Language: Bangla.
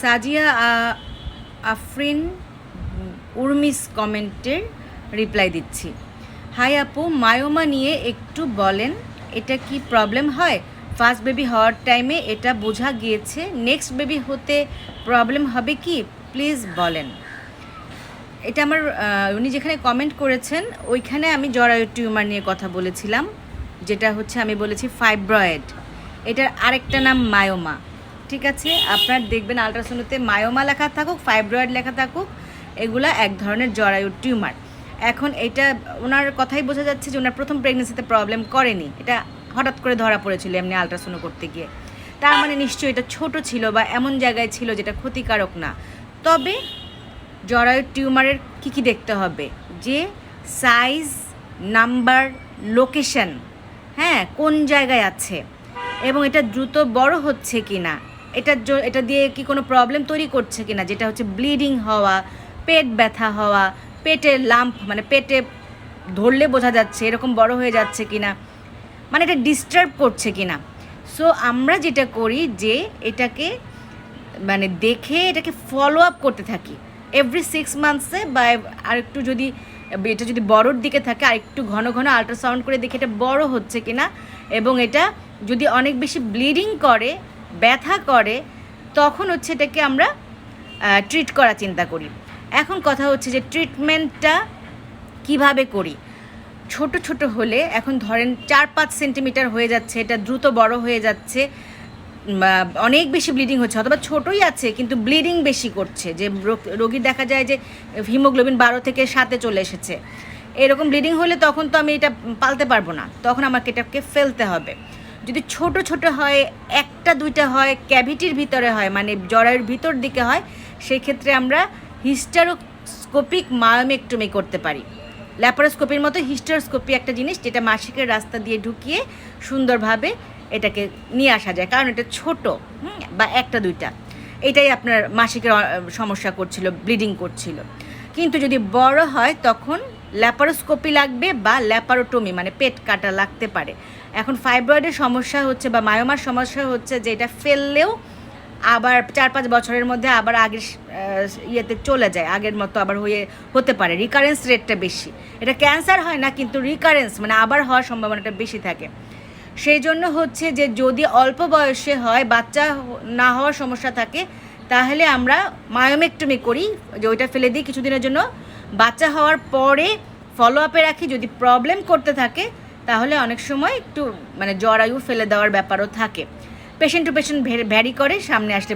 সাজিয়া আফরিন উর্মিস কমেন্টের রিপ্লাই দিচ্ছি। হাই আপু, মায়োমা নিয়ে একটু বলেন, এটা কি প্রবলেম হয়? ফার্স্ট বেবি হওয়ার টাইমে এটা বোঝা গিয়েছে নেক্সট বেবি হতে প্রবলেম হবে কি? প্লিজ বলেন। এটা আমার উনি যেখানে কমেন্ট করেছেন, ওইখানে আমি জরায়ু টিউমার নিয়ে কথা বলেছিলাম, যেটা হচ্ছে আমি বলেছি ফাইব্রয়েড এটার আরেকটা নাম মায়োমা। ঠিক আছে, আপনার দেখবেন আলট্রাসাউন্ডতে মায়োমা লেখা থাকুক ফাইব্রয়েড লেখা থাকুক, এগুলা এক ধরনের জরায়ু টিউমার এখন এটা ওনার কথাই বোঝা যাচ্ছে যে ওনার প্রথম প্রেগনেন্সিতে প্রবলেম করেনি। এটা হঠাৎ করে ধরা পড়েছিল এমনি আলট্রাসাউন্ড করতে গিয়ে। তার মানে নিশ্চয়ই এটা ছোট ছিল বা এমন জায়গায় ছিল যেটা ক্ষতিকারক না। তবে জরায়ু টিউমারের কি কি দেখতে হবে? যে সাইজ নাম্বার লোকেশন হ্যাঁ কোন জায়গায় আছে? এবং এটা দ্রুত বড় হচ্ছে কি না এটার এটা দিয়ে কি কোনো প্রবলেম তৈরি করছে কি না যেটা হচ্ছে ব্লিডিং হওয়া, পেট ব্যথা হওয়া পেটের লাম্প মানে পেটে ধরলে বোঝা যাচ্ছে এরকম বড় হয়ে যাচ্ছে কি না মানে এটা ডিস্টার্ব করছে কি না সো আমরা যেটা করি যে এটাকে মানে দেখে এটাকে ফলো আপ করতে থাকি। এভরি সিক্স মান্থসে বা আর একটু যদি, এটা যদি বড়োর দিকে থাকে, আর একটু ঘন ঘন আল্ট্রাসাউন্ড করে দেখে এটা বড় হচ্ছে কিনা, এবং এটা যদি অনেক বেশি ব্লিডিং করে ব্যথা করে, তখন হচ্ছে এটাকে আমরা ট্রিট করা চিন্তা করি। এখন কথা হচ্ছে যে ট্রিটমেন্টটা কীভাবে করি? ছোট ছোট হলে এখন ধরেন চার, পাঁচ সেন্টিমিটার হয়ে যাচ্ছে, এটা দ্রুত বড় হয়ে যাচ্ছে অনেক বেশি ব্লিডিং হচ্ছে, অথবা ছোটই আছে, কিন্তু ব্লিডিং বেশি করছে, যে রোগ- রোগীর দেখা যায় যে হিমোগ্লোবিন বারো থেকে সাতে চলে এসেছে। এরকম ব্লিডিং হলে তখন তো আমি এটা পালতে পারব না, তখন আমাকে এটাকে ফেলতে হবে। যদি ছোট ছোট হয়, একটা, দুইটা হয়, ক্যাভিটির ভিতরে হয় মানে জরায়ুর ভিতর দিকে হয় সেই ক্ষেত্রে আমরা হিস্টারোস্কোপিক মায়োমেক্টমি করতে পারি। ল্যাপারোস্কোপির মতো হিস্টারোস্কোপি একটা জিনিস যেটা মাসিকের রাস্তা দিয়ে ঢুকিয়ে সুন্দরভাবে এটাকে নিয়ে আসা যায়, কারণ এটা ছোট বা একটা, দুইটা। এটাই আপনার মাসিকের সমস্যা করছিল, ব্লিডিং করছিল। কিন্তু যদি বড় হয়, তখন ল্যাপারোস্কোপি লাগবে বা ল্যাপারোটমি মানে পেট কাটা লাগতে পারে। এখন ফাইব্রয়েডের সমস্যা হচ্ছে বা মায়োমার সমস্যা হচ্ছে যে এটা ফেললেও আবার চার পাঁচ বছরের মধ্যে আবার আগের ইয়েতে চলে যায়, আগের মতো আবার হয়ে, হতে পারে। রিকারেন্স রেটটা বেশি। এটা ক্যান্সার হয় না, কিন্তু রিকারেন্স মানে আবার হওয়ার সম্ভাবনাটা বেশি থাকে। সেই জন্য হচ্ছে যে যদি অল্প বয়সে হয়, বাচ্চা না হওয়ার সমস্যা থাকে, তাহলে আমরা মায়োমেক্টমি করি, যে ওইটা ফেলে দিই কিছুদিনের জন্য। বাচ্চা হওয়ার পরে ফলো আপে রাখি, যদি প্রবলেম করতে থাকে তাহলে অনেক সময় একটু মানে জরায়ু ফেলে দেওয়ার ব্যাপারও থাকে। পেশেন্ট টু পেশেন্ট ভ্যারি করে সামনে আসলে